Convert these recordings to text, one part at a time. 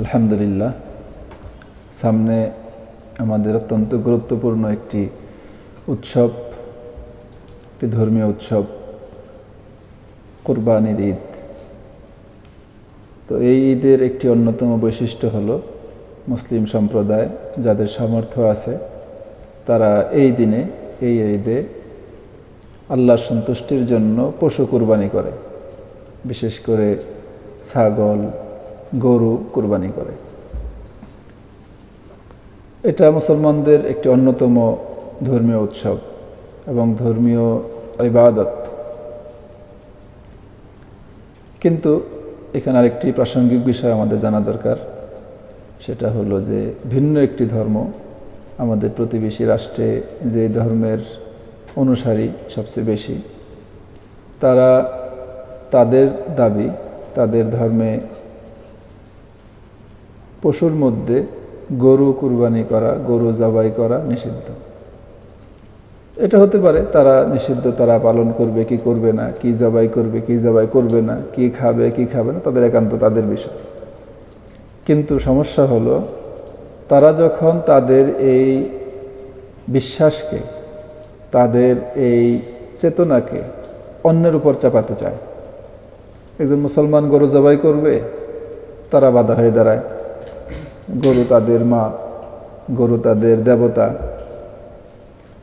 আলহামদুলিল্লাহ, সামনে আমাদের অত্যন্ত গুরুত্বপূর্ণ একটি উৎসব, একটি ধর্মীয় উৎসব, কোরবানির ঈদ। তো এই ঈদের একটি অন্যতম বৈশিষ্ট্য হলো মুসলিম সম্প্রদায় যাদের সামর্থ্য আছে, তারা এই দিনে, এই ঈদে আল্লাহর সন্তুষ্টির জন্য পশু কুরবানি করে। বিশেষ করে ছাগল গরু কুরবানি করে। এটা মুসলমানদের একটি অন্যতম ধর্মীয় উৎসব এবং ধর্মীয় ইবাদত। কিন্তু এখানে আরেকটি প্রাসঙ্গিক বিষয় আমাদের জানা দরকার, সেটা হলো যে ভিন্ন একটি ধর্ম আমাদের প্রতিবেশী রাষ্ট্রে যে ধর্মের অনুসারী সবচেয়ে বেশি, তারা তাদের দাবি, তাদের ধর্মে পশুর মধ্যে গরু কুরবানি করা, গরু জবাই করা নিষিদ্ধ। এটা হতে পারে, তারা নিষিদ্ধ, তারা পালন করবে, কি করবে না, কি জবাই করবে, কি জবাই করবে না, কি খাবে কি খাবে না, তাদের একান্ত তাদের বিষয়। কিন্তু সমস্যা হলো, তারা যখন তাদের এই বিশ্বাসকে, তাদের এই চেতনাকে অন্যের উপর চাপাতে চায়, একজন মুসলমান গরু জবাই করবে, তারা বাধা হয়ে দাঁড়ায়। গরু তাদের মা, গরু তাদের দেবতা।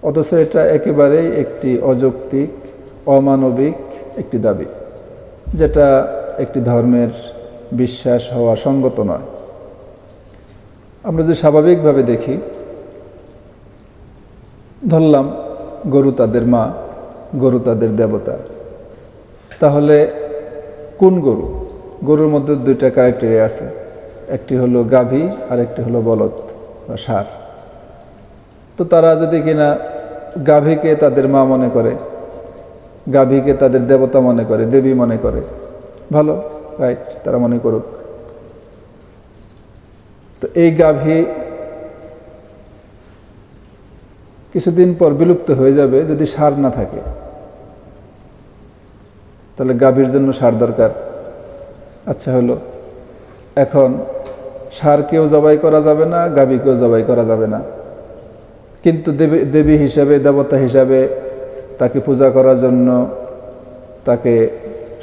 অথচ এটা একেবারেই একটি অযৌক্তিক, অমানবিক একটি দাবি, যেটা একটি ধর্মের বিশ্বাস হওয়া সঙ্গত নয়। আমরা যদি স্বাভাবিকভাবে দেখি, ধরলাম গরু তাদের মা, গরু তাদের দেবতা। তাহলে কোন গরু? গরুর মধ্যে দুইটা ক্যারেক্টারে আছে। একটি হলো গাভী আর একটি হলো বলদ বা সার তো তারা যদি কিনা গাভীকে তাদের মা মনে করে, গাভীকে তাদের দেবতা মনে করে, দেবী মনে করে, ভালো, রাইট, তারা মনে করুক। তো এই গাভী কিছুদিন পর বিলুপ্ত হয়ে যাবে যদি সার না থাকে। তাহলে গাভীর জন্য সার দরকার। আচ্ছা হলো, এখন সারকেও জবাই করা যাবে না, গাভীকেও জবাই করা যাবে না। কিন্তু দেবী দেবী হিসাবে, দেবতা হিসাবে তাকে পূজা করার জন্য, তাকে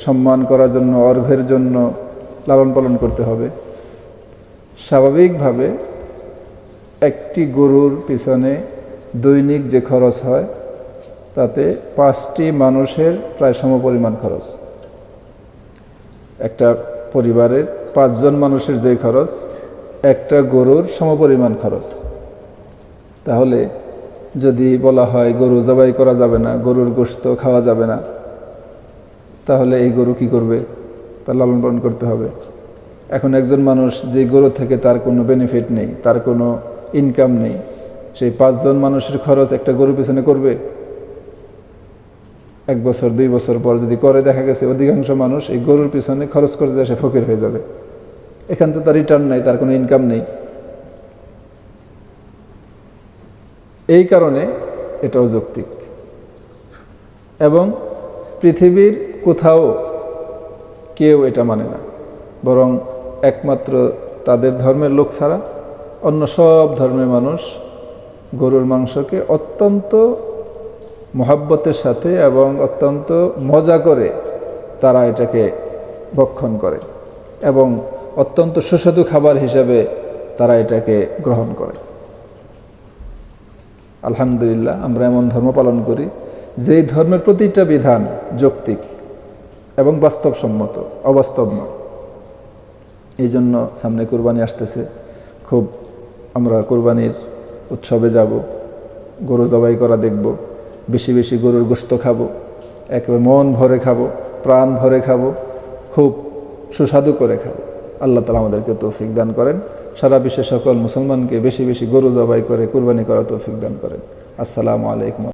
সম্মান করার জন্য অর্ঘের জন্য লালন পালন করতে হবে। স্বাভাবিকভাবে একটি গরুর পিছনে দৈনিক যে খরচ হয়, তাতে পাঁচটি মানুষের প্রায় সমপরিমাণ খরচ। একটা পরিবারের পাঁচজন মানুষের যে খরচ একটা গরুর সমপরিমাণ খরচ। তাহলে যদি বলা হয় গরু জবাই করা যাবে না, গরুর গোস্ত খাওয়া যাবে না, তাহলে এই গরু কি করবে? তার লালন পালন করতে হবে। এখন একজন মানুষ যে গরু থেকে তার কোনো বেনিফিট নেই, তার কোনো ইনকাম নেই সেই পাঁচজন মানুষের খরচ একটা গরুর পিছনে করবে? এক বছর, দুই বছর পর যদি করে দেখা গেছে অধিকাংশ মানুষ এই গরুর পিছনে খরচ করতে যায়, সে ফকির হয়ে যাবে। এখান তো তার রিটার্ন নেই, তার কোনো ইনকাম নেই। এই কারণে এটা অযৌক্তিক এবং পৃথিবীর কোথাও কেউ এটা মানে না। বরং একমাত্র তাদের ধর্মের লোক ছাড়া অন্য সব ধর্মের মানুষ গরুর মাংসকে অত্যন্ত মহাব্বতের সাথে এবং অত্যন্ত মজা করে তারা এটাকে ভক্ষণ করে। এবং অত্যন্ত সুস্বাদু খাবার হিসাবে তারা এটাকে গ্রহণ করে। আলহামদুলিল্লাহ, আমরা এমন ধর্ম পালন করি, যেই ধর্মের প্রতিটা বিধান যৌক্তিক এবং বাস্তবসম্মত, অবাস্তব নয়। এই জন্য সামনে কোরবানি আসতেছে। খুব আমরা কোরবানির উৎসবে যাব, গরু জবাই করা দেখব, বেশি বেশি গরুর গোস্ত খাব, একেবারে মন ভরে খাব, প্রাণ ভরে খাব, খুব সুস্বাদু করে খাব। আল্লাহ তালা আমাদেরকে তৌফিক দান করেন। সারা বিশ্বের সকল মুসলমানকে বেশি বেশি গরু জবাই করে কুরবানি করা তৌফিক দান করেন। আসসালামু আলাইকুম।